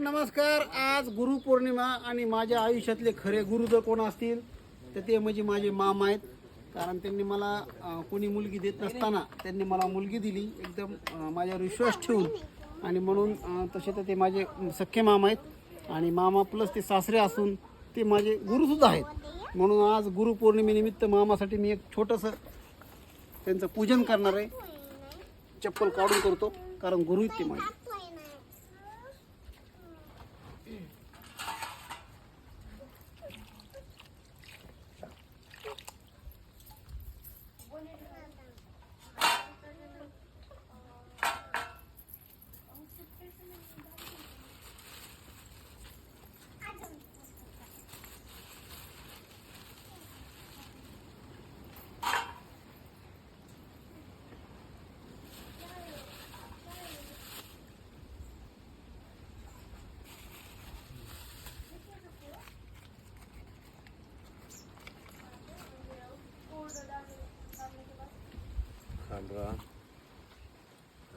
नमस्कार आज गुरुपौर्णिमा आणि माझ्या आयुष्यातले खरे गुरु जर कोण असतील तर ते म्हणजे माझे मामा आहेत. कारण त्यांनी मला अं, कोणी मुलगी देत नसताना त्यांनी मला मुलगी दिली एकदम अं, माझ्यावर विश्वास ठेवून. आणि म्हणून अं, तसे तर ते माझे सख्खे मामा आहेत. आणि मामा प्लस ते सासरे असून ते माझे गुरुसुद्धा आहेत. म्हणून आज गुरुपौर्णिमेनिमित्त मामासाठी मी एक छोटंसं त्यांचं पूजन करणार आहे. चप्पल काढून करतो कारण गुरु आहेत ते माझे.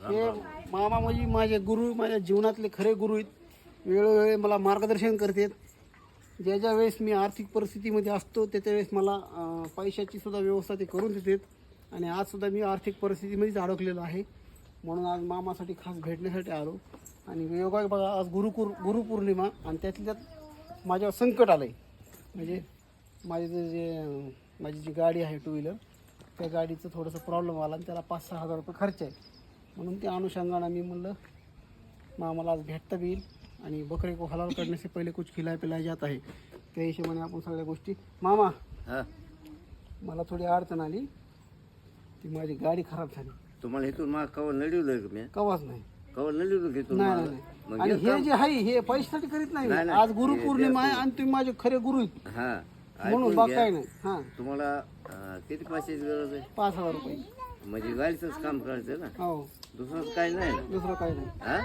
हे मामा म्हणजे माझे गुरु माझ्या जीवनातले खरे गुरु आहेत. वेळोवेळी मला मार्गदर्शन करतात. ज्या ज्या वेळेस मी आर्थिक परिस्थितीमध्ये असतो त्याच्या वेळेस मला पैशाची सुद्धा व्यवस्था ते करून देतात. आणि आजसुद्धा मी आर्थिक परिस्थितीमध्येच अडकलेलो आहे. म्हणून आज मामासाठी खास भेटण्यासाठी आलो. आणि योगा बघा आज गुरुकुर गुरुपौर्णिमा आणि त्यातल्या त्यात माझ्यावर संकट आलं आहे म्हणजे माझे जे माझी जी गाडी आहे टू व्हीलर त्या गाडीचं थोडंसं प्रॉब्लेम आला आणि त्याला पाच सहा हजार रुपये खर्च आहे. म्हणून त्या अनुषंगानं मी म्हणलं मामाला आज भेटता येईल आणि बकरे को हलाल से पहिले कुछ खिलाय पिलाय जात आहे. त्या हिशोबाने आपण सगळ्या गोष्टी मामा हा. मला थोडी अडचण आली. ती माझी गाडी खराब झाली. तुम्हाला इथून मग कवर नडिवलं का मी? कवाच नाही. कवर नडिवलं की नाही आणि हे हे जे आहे हे पैशासाठी करीत नाही मी. नाही, नाही. आज गुरुपौर्णिमा आहे आणि तुम्ही माझे खरे गुरु आहेत. हा. म्हणून ऐकून बा घ्या. काय नाही. हा. तुम्हाला अं, किती पैशाची गरज आहे? पाच हजार रुपये. म्हणजे गाडीचंच काम करायचं ना? हो. दुसरंच काही नाही ना? दुसरं काही नाही. हा?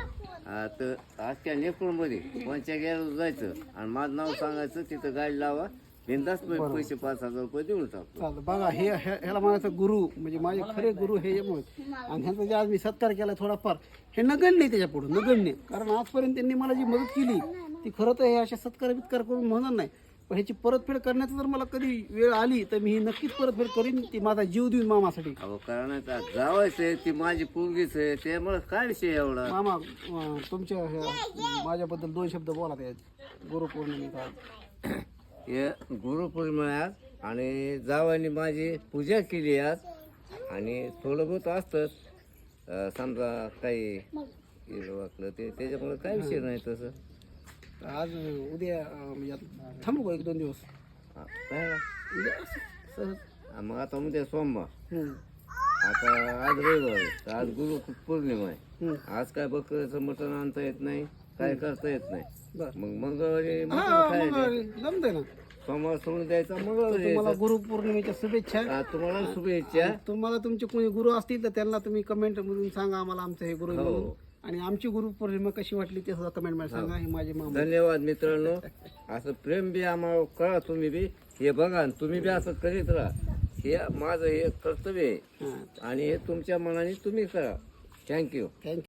हा, तर आजच्या नेपूरमध्ये कोणत्या गॅरेज जायचं आणि माझं नाव सांगायचं तिथं गाडी लावा. बिंदास पैसे पाच हजार रुपये देऊन टाकतो. चालतं. बघा हे हे- ह्याला म्हणायचं गुरु म्हणजे माझे खरे गुरु हे यामुळे आणि ह्यांचा जे आज मी सत्कार केला थोडाफार हे नगण्य त्याच्या पुढे नगण्य. कारण आजपर्यंत त्यांनी मला जी मदत केली ती खरं तर हे अशा सत्कार बित्कार करून म्हणणार नाही. पण ह्याची परतफेड करण्याची जर मला कधी वेळ आली तर मी ही नक्कीच परतफेड करीन ती माझा जीव देईन मामासाठी. अहो कारण जावायचं आहे ती माझी पोरगीच आहे त्यामुळे काय विषय एवढा? मामा अं, तुमच्या ह्या- माझ्याबद्दल दोन शब्द बोला त्या गुरुपौर्णिमेचा हे गुरुपौर्णिमा आहे आज आणि जावानी माझी पूजा केली आज आणि थोडं बहुत असतंच. अं, समजा काही केलं वाकलं ते त्याच्यामुळे काय विषय नाही तसं. आज उद्या म्हणजे थांबू का एक दोन दिवस? उद्या असं सहज हा, मग आता उद्या सोमवार. हम्म, आता आज रविवार आहे, तर आज गुरु पौर्णिमा आहे. हम्म. आज काय बकऱ्याचं मटण आणता येत नाही काय करता येत नाही. बरं. मग मंगळवारी मटण हा खायचं मग जमतंय ना. सोमवार सोडून द्यायचा मंगळवारी तुम्हाला यायचं. गुरुपौर्णिमेच्या शुभेच्छा. हा, तुम्हाला शुभेच्छा. तुम्हाला तुमचे कोणी गुरु असतील तर त्यांना तुम्ही कमेंट मधून सांगा आम्हाला आमचं हे गुरु हो. म्हणून. आणि आमची गुरुपौर्णिमा कशी वाटली ते सुद्धा कमेंटमध्ये सांगा. हे माझे मामा. धन्यवाद मित्रांनो. असं प्रेम बी आम्हाला करा तुम्ही बी. हे बघा आणि तुम्ही बी असं करीत राहा. हे माझं हे कर्तव्य आहे. आणि हे तुमच्या मनाने तुम्ही करा. Thank you thank you